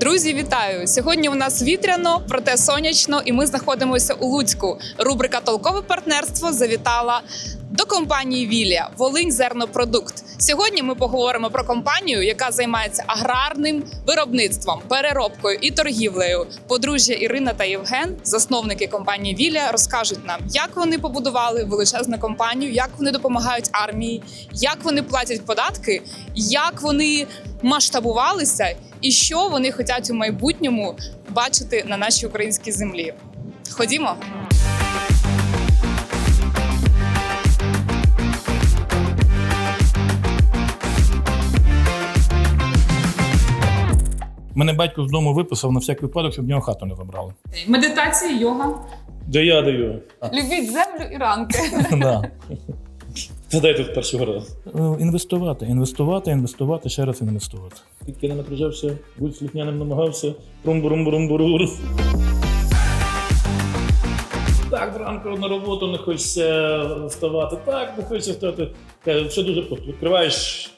Друзі, вітаю! Сьогодні у нас вітряно, проте сонячно, і ми знаходимося у Луцьку. Рубрика Толкове партнерство завітала до компанії Вілія Волинь Зернопродукт. Сьогодні ми поговоримо про компанію, яка займається аграрним виробництвом, переробкою і торгівлею. Подружжя Ірина та Євген, засновники компанії Вілія, розкажуть нам, як вони побудували величезну компанію, як вони допомагають армії, як вони платять податки, як вони масштабувалися і що вони хочуть у майбутньому бачити на нашій українській землі. Ходімо. Мене батько з дому виписав на всяк випадок, щоб в нього хату не забрали. Медитація, йога. Да я даю. Любіть землю і ранки. Да. Задайте з першого разу. Е, Інвестувати, інвестувати, інвестувати, ще раз інвестувати. Тільки не напряжався, будь слухняним намагався. брум брум брум брум Так, зранку на роботу не хочеться вставати. Так, не хочеться вставати. Каже, все дуже просто. Відкриваєш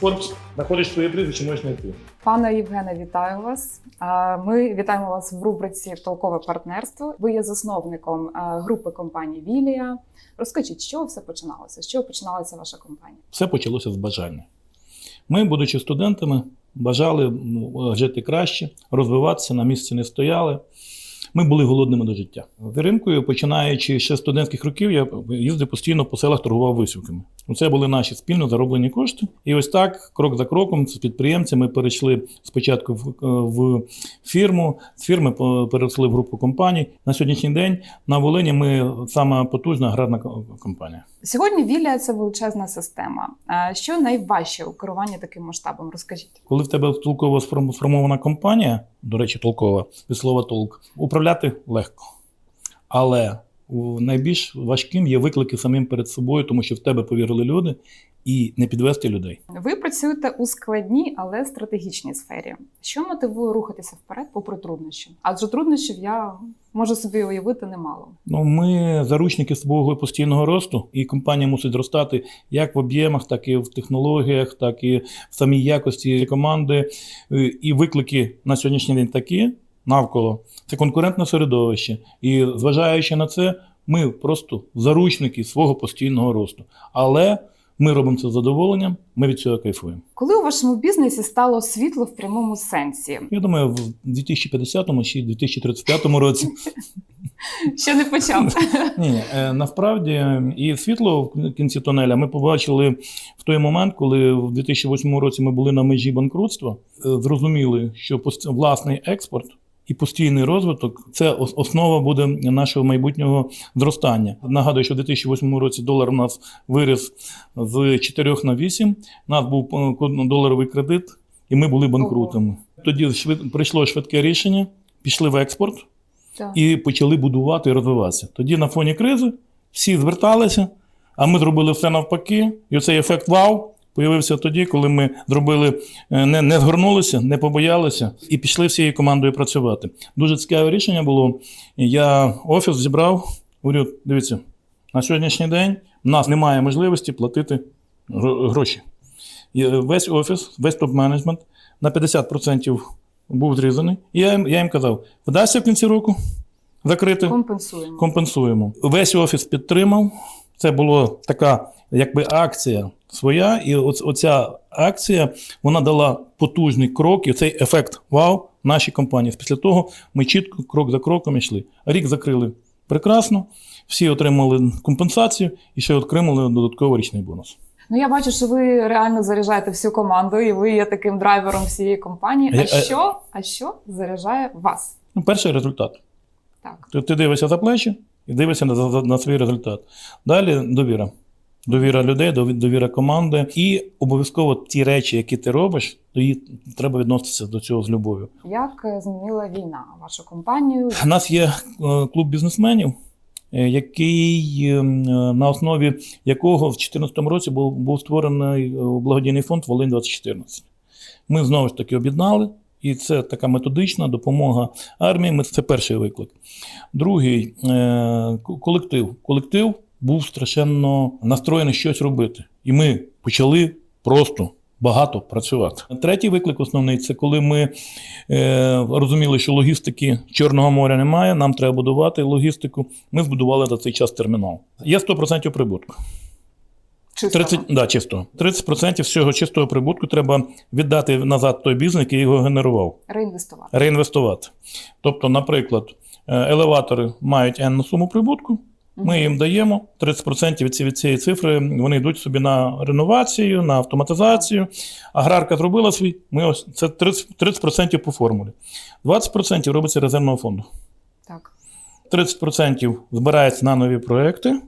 Forbes, знаходиш своє прізвище, можеш знайти. Пане Євгене, вітаю вас. Ми вітаємо вас в рубриці Толкове партнерство. Ви є засновником групи компанії Вілія. Розкажіть, з чого все починалося? З чого починалася ваша компанія? Все почалося з бажання. Ми, будучи студентами, бажали ну, жити краще, розвиватися, на місці не стояли. Ми були голодними до життя. Ринкою, починаючи ще з студентських років, я їздив постійно по селах, торгував висівками. Ну, Це були наші спільно зароблені кошти. І ось так, крок за кроком, з підприємцями перейшли спочатку в, в фірму, з фірми перейшли в групу компаній. На сьогоднішній день на Волині ми сама потужна аграрна компанія. Сьогодні Вілія це величезна система. Що найважче у керуванні таким масштабом? Розкажіть. Коли в тебе толково сформ- сформована компанія, до речі, толкова, від толк, управляти легко. Але найбільш важким є виклики самим перед собою, тому що в тебе повірили люди і не підвести людей. Ви працюєте у складній, але стратегічній сфері. Що мотивує рухатися вперед попри труднощі? Адже труднощів я можу собі уявити немало. Ну, ми заручники свого постійного росту, і компанія мусить зростати як в об'ємах, так і в технологіях, так і в самій якості команди. Е, І виклики на сьогоднішній день такі навколо. Це конкурентне середовище. І зважаючи на це, ми просто заручники свого постійного росту. Але ми робимо це з задоволенням, ми від цього кайфуємо. Коли у вашому бізнесі стало світло в прямому сенсі? Я думаю, в 2050 чи 2035 році Ще не почав. Ні, е, насправді і світло в кінці тунеля ми побачили в той момент, коли в 2008 році ми були на межі банкрутства. Е, Зрозуміли, що власний експорт і постійний розвиток це основа буде нашого майбутнього зростання. Нагадую, що в 2008 році долар у нас виріс з 4 на 8, У нас був е, доларовий кредит, і ми були банкрутами. Тоді швид... прийшло швидке рішення, пішли в експорт Так. і почали будувати і розвиватися. Тоді на фоні кризи всі зверталися, а ми зробили все навпаки. І оцей ефект вау появився тоді, коли ми зробили, е, не, не згорнулися, не побоялися і пішли всією командою працювати. Дуже цікаве рішення було. Я офіс зібрав, говорю, дивіться, на сьогоднішній день в нас немає можливості платити гроші. І е, весь офіс, весь топ-менеджмент на 50% був зрізаний. І я, їм- я їм казав: вдасться в кінці року закрити, Компенсуємо. компенсуємо. Весь офіс підтримав. Це була така, якби акція своя, і оц- оця акція вона дала потужний крок, і цей ефект вау нашій компанії. Після того ми чітко крок за кроком йшли. Рік закрили прекрасно, всі отримали компенсацію і ще отримали додатковий річний бонус. Ну я бачу, що ви реально заряджаєте всю команду, і ви є таким драйвером всієї компанії. А е. що? А що заряджає вас? Ну, перший результат. Так. Ти, ти дивишся за плечі і дивишся на, на, на свій результат. Далі довіра. Довіра людей, довіра команди. І обов'язково ті речі, які ти робиш, то її треба відноситися до цього з любов'ю. Як е, змінила війна вашу компанію? У нас є е, клуб бізнесменів, е, який е, на основі якого в 2014 році був, був створений благодійний фонд Волинь 2014. Ми знову ж таки об'єднали. І це така методична допомога армії. Ми- Це перший виклик. Другий колектив. Колектив був страшенно настроєний щось робити. І ми почали просто багато працювати. Третій виклик основний це коли ми е, розуміли, що логістики Чорного моря немає, нам треба будувати логістику. Ми збудували за цей час термінал. Є 100% прибутку. Чистого. 30, да, чисто. 30% всього чистого прибутку треба віддати назад той бізнес, який його генерував, Реінвестувати. реінвестувати. Тобто, наприклад, е, елеватори мають енну суму прибутку. Ми їм даємо 30% від ці- від цієї цифри. Вони йдуть собі на реновацію, на автоматизацію. Аграрка зробила свій. Ми ось це 30%, 30% по формулі. 20% робиться резервного фонду. Так. 30% збирається на нові проекти,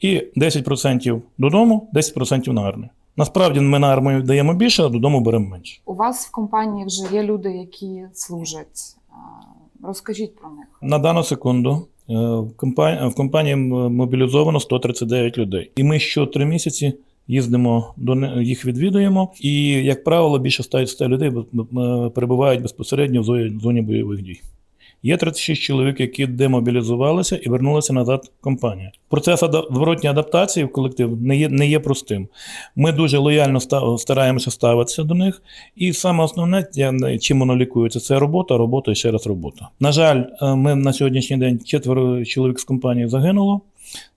і 10% додому, 10% на армію. Насправді ми на армію даємо більше, а додому беремо менше. У вас в компанії вже є люди, які служать. Розкажіть про них. На дану секунду в компанії, в компанії мобілізовано 139 людей. І ми що три місяці їздимо до їх відвідуємо. І, як правило, більше 100 100 людей б- перебувають безпосередньо в зоні бойових дій. Є 36 чоловік, які демобілізувалися і вернулися назад в компанію. Процес зворотньої адаптації в колектив не є, не є простим. Ми дуже лояльно стараємося ставитися до них. І саме основне, чим воно лікується, це робота, робота і ще раз робота. На жаль, е, ми на сьогоднішній день четверо чоловік з компанії загинуло,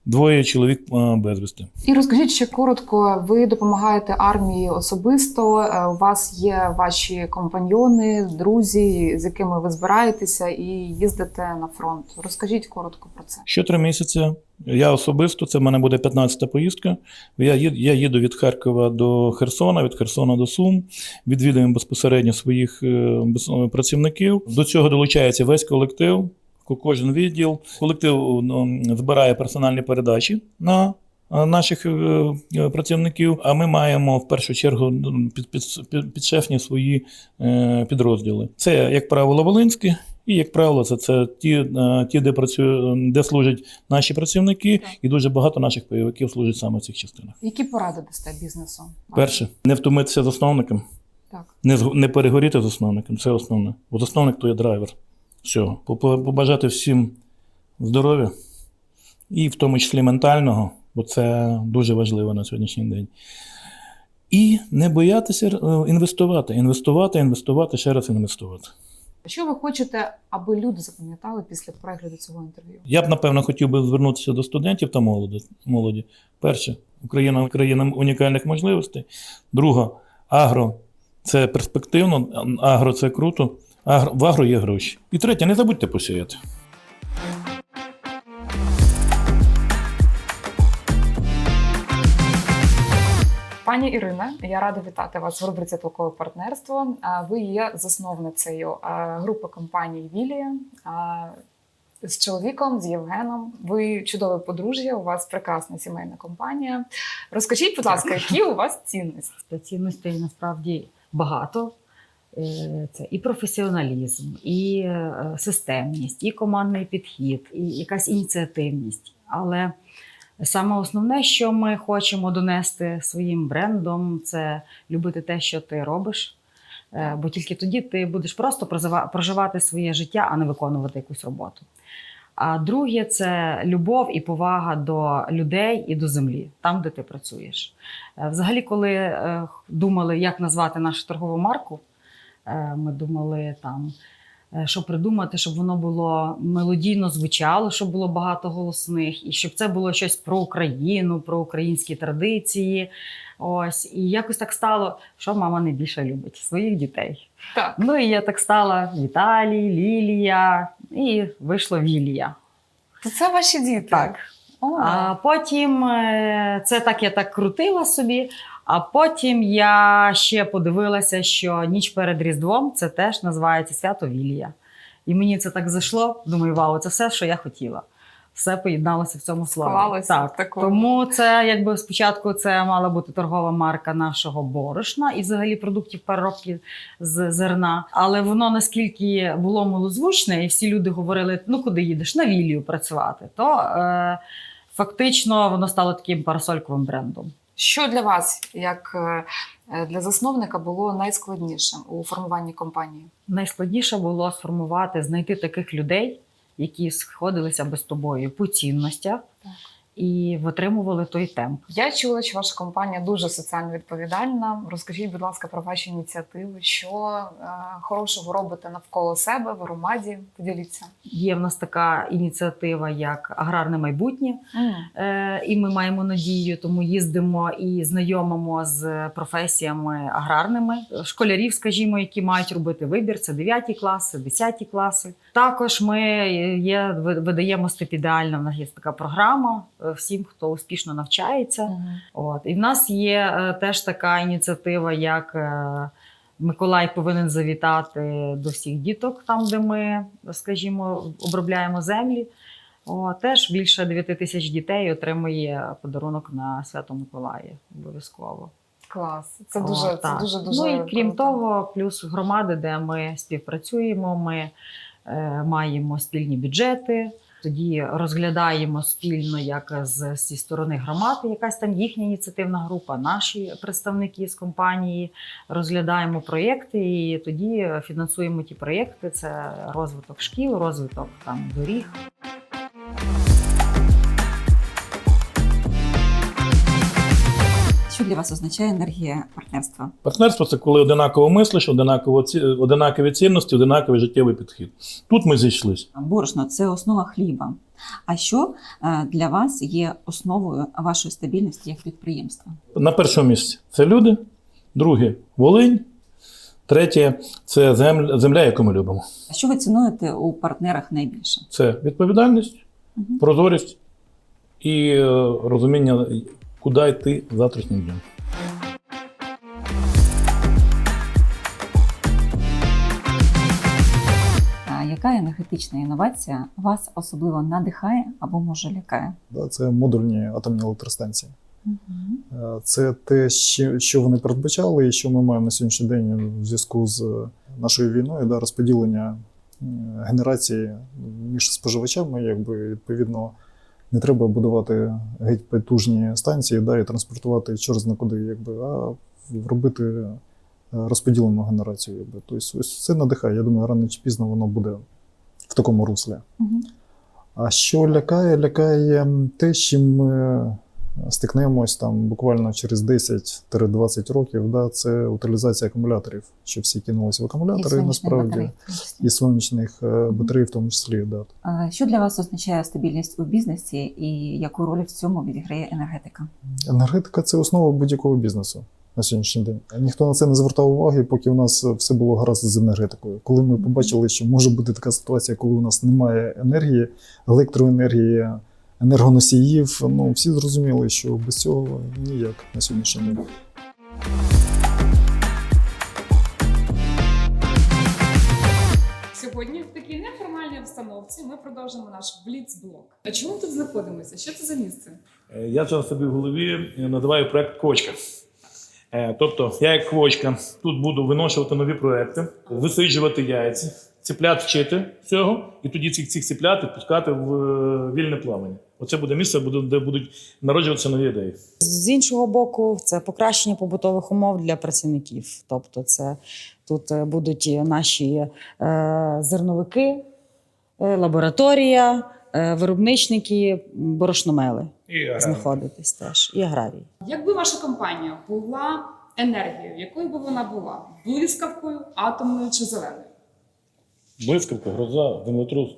двоє чоловік е, безвісти. І розкажіть ще коротко. Ви допомагаєте армії особисто. е, У вас є ваші компаньйони, друзі, з якими ви збираєтеся і їздите на фронт. Розкажіть коротко про це. Що три місяці. Я особисто, це в мене буде 15-та поїздка. Я їду, я їду від Харкова до Херсона, від Херсона до Сум, відвідуємо безпосередньо своїх е, працівників. До цього долучається весь колектив, ко- кожен відділ. Колектив ну, збирає персональні передачі на е, наших е, е, працівників. А ми маємо в першу чергу ну, під, під, під, підшефні свої е, підрозділи. Це, як правило, Волинське. І, як правило, це, це ті, е, ті де, працює, де служать наші працівники, Так. і дуже багато наших бойовиків служать саме в цих частинах. Які поради дасте бізнесу? Перше, не втомитися засновником, Так. не, не перегоріти засновником, це основне. Бо засновник то є драйвер. Всього. Побажати всім здоров'я, і в тому числі ментального, бо це дуже важливо на сьогоднішній день. І не боятися е, інвестувати, інвестувати, інвестувати, ще раз інвестувати. Що ви хочете, аби люди запам'ятали після перегляду цього інтерв'ю? Я б, напевно, хотів би звернутися до студентів та молоді. молоді. Перше, Україна країна унікальних можливостей. Друге, агро це перспективно, агро це круто. В агро є гроші. І третє, не забудьте посіяти. Пані Ірина, я рада вітати вас в рубриці Толкове партнерство. Ви є засновницею групи компаній Вілія. З чоловіком, з Євгеном. Ви чудове подружжя, у вас прекрасна сімейна компанія. Розкажіть, будь ласка, які у вас цінності? Цінностей насправді багато. Е, Це і професіоналізм, і е, системність, і командний підхід, і якась ініціативність. Але саме основне, що ми хочемо донести своїм брендом, це любити те, що ти робиш. Е, Бо тільки тоді ти будеш просто проживати своє життя, а не виконувати якусь роботу. А друге це любов і повага до людей і до землі, там, де ти працюєш. Взагалі, коли думали, як назвати нашу торгову марку, ми думали там, е, що придумати, щоб воно було мелодійно звучало, щоб було багато голосних, і щоб це було щось про Україну, про українські традиції. Ось, і якось так стало, що мама найбільше любить своїх дітей. Так. Ну і я так стала Віталій, Лілія, і вийшло Вілія. То це ваші діти. Так. О, А потім е, це так я так крутила собі. А потім я ще подивилася, що ніч перед Різдвом це теж називається свято Вілія. І мені це так зайшло. Думаю, вау, це все, що я хотіла. Все поєдналося в цьому слові. Так, такому. тому це якби спочатку це мала бути торгова марка нашого борошна і взагалі продуктів переробки з зерна. Але воно наскільки було милозвучне, і всі люди говорили: ну куди їдеш? На Вілію працювати. То е, фактично воно стало таким парасольковим брендом. Що для вас, як е, для засновника, було найскладнішим у формуванні компанії? Найскладніше було сформувати, знайти таких людей, які сходилися би з тобою по цінностях. Так. І витримували той темп. Я чула, що ваша компанія дуже соціально відповідальна. Розкажіть, будь ласка, про ваші ініціативи, що е, хорошого робите навколо себе в громаді. Поділіться. Є в нас така ініціатива, як аграрне майбутнє. Е, І ми маємо надію, тому їздимо і знайомимо з професіями аграрними школярів, скажімо, які мають робити вибір. Це 9 класи, 10 класи. Також ми є ви- видаємо стипендіально. В нас є така програма е, всім, хто успішно навчається. От і в нас є е, теж така ініціатива, як е, Миколай повинен завітати до всіх діток, там де ми, скажімо, обробляємо землі. О, теж більше 9 тисяч дітей отримує подарунок на Свято Миколая. Обов'язково. Клас. Це О, дуже, це дуже дуже. Ну і крім круто. того, плюс громади, де ми співпрацюємо, ми е, маємо спільні бюджети. Тоді розглядаємо спільно, як з, зі сторони громади, якась там їхня ініціативна група, наші представники з компанії розглядаємо проєкти, і тоді фінансуємо ті проєкти. Це розвиток шкіл, розвиток там доріг. Що для вас означає енергія партнерства? Партнерство це коли одинаково мислиш, одинаково ці... одинакові цінності, одинаковий життєвий підхід. Тут ми зійшлися. Борошно це основа хліба. А що е, для вас є основою вашої стабільності як підприємства? На першому місці це люди, друге волинь, третє це земля, земля, яку ми любимо. А що ви цінуєте у партнерах найбільше? Це відповідальність, Мгм. прозорість і е, розуміння, куди йти завтрашнім днем. Яка енергетична інновація вас особливо надихає або може лякає? Це модульні атомні електростанції. Е, Це те, що вони передбачали, і що ми маємо на сьогоднішній день в зв'язку з нашою війною, да, розподілення генерації між споживачами, якби відповідно. Не треба будувати геть потужні станції да, і транспортувати через на куди, якби, а робити е, розподілену генерацію. Якби. Тобто, ось це надихає. Я думаю, рано чи пізно воно буде в такому руслі. Угу. А що лякає? Лякає те, чим ми стикнемось там буквально через 10-20 років. Да, це утилізація акумуляторів, що всі кинулися в акумулятори, сонячні насправді, числі. і сонячних е, батарей, в тому числі. Да. Що для вас означає стабільність у бізнесі і яку роль в цьому відіграє енергетика? Енергетика це основа будь-якого бізнесу. На сьогоднішній день ніхто на це не звертав уваги, поки у нас все було гаразд з енергетикою. Коли ми побачили, що може бути така ситуація, коли у нас немає енергії, електроенергії, енергоносіїв, ну всі зрозуміли, що без цього ніяк на сьогоднішній день. Сьогодні в такій неформальній обстановці ми продовжимо наш бліц-блок. А чому ми тут знаходимося? Що це за місце? Е, Я зараз собі в голові називаю проект Квочка. Е, Тобто, я як квочка тут буду виношувати нові проекти, висиджувати яйця, ціплят вчити цього, і тоді цих цих ціплят відпускати в е, вільне плавання. Оце буде місце, буде- де будуть народжуватися нові ідеї. З іншого боку, це покращення побутових умов для працівників. Тобто, це тут е, будуть наші е, зерновики, е, лабораторія, е, виробничники, борошномели І знаходитись теж і аграрії. Якби ваша компанія була енергією, якою би вона була? Блискавкою, атомною чи зеленою? Блискавка, гроза, землетрус.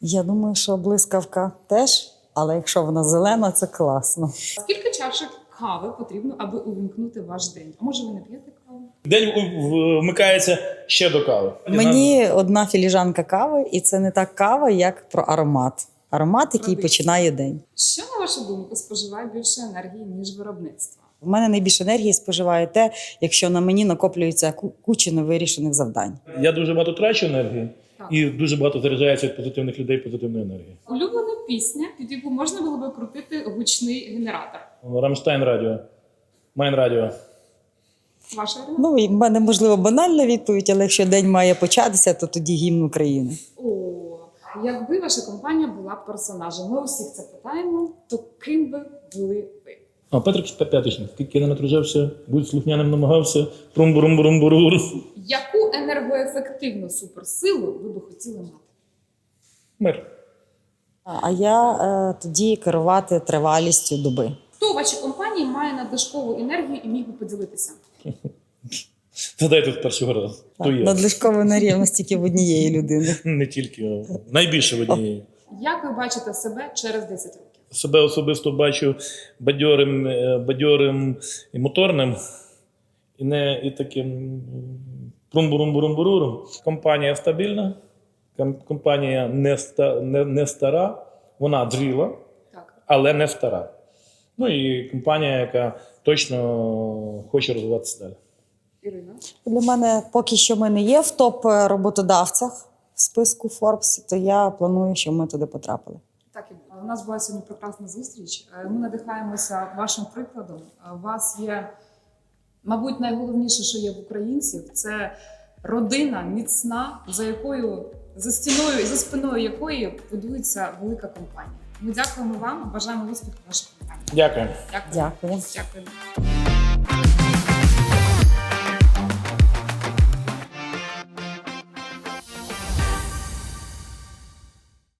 Я думаю, що блискавка теж, але якщо вона зелена, це класно. Скільки чашок кави потрібно, аби увімкнути ваш день? А може ви не п'єте каву? День у- в- вмикається ще до кави. Мені одна філіжанка кави, і це не та кава, як про аромат. Аромат, який Традиція. починає день. Що на вашу думку споживає більше енергії ніж виробництво? У мене найбільше енергії споживає те, якщо на мені накоплюється куча невирішених завдань. Я дуже багато трачу енергії Так. і дуже багато заряджається від позитивних людей позитивної енергії. Улюблена пісня, під яку можна було би крутити гучний генератор. Рамштайн радіо, Майн радіо. Ваша? Ну і в мене можливо банальна відповідь, але якщо день має початися, то тоді гімн України. О, якби ваша компанія була персонажем, ми усіх це питаємо, то ким би були ви? А Петрик П'ятичник, скільки не натружався, будь слухняним намагався. брум бурум бурум бурур Яку енергоефективну суперсилу ви би хотіли мати? Мир. А я е, тоді керувати тривалістю доби. Хто у вашій компанії має надлишкову енергію і міг би поділитися? Згадайте з першого разу. Надлишкова нерівність тільки в однієї людини. Не тільки, а найбільше в однієї. Як ви бачите себе через 10 років? Себе особисто бачу бадьорим, е, бадьорим і моторним, і не і таким прум-бурум-бурум-буруром. Компанія стабільна, компанія не, ста, не, не стара, вона джріла, Так. але не стара. Ну і компанія, яка точно хоче розвиватися далі. Ірина. Для мене поки що ми не є в топ роботодавцях в списку Forbes, то я планую, щоб ми туди потрапили. Нас була сьогодні прекрасна зустріч. Е, Ми надихаємося вашим прикладом. Е, У вас є, мабуть, найголовніше, що є в українців, це родина міцна, за якою за стіною і за спиною якої будується велика компанія. Ми дякуємо вам, бажаємо успіху вашій компанії. Дякую. Дякую. Дякую. Дякую.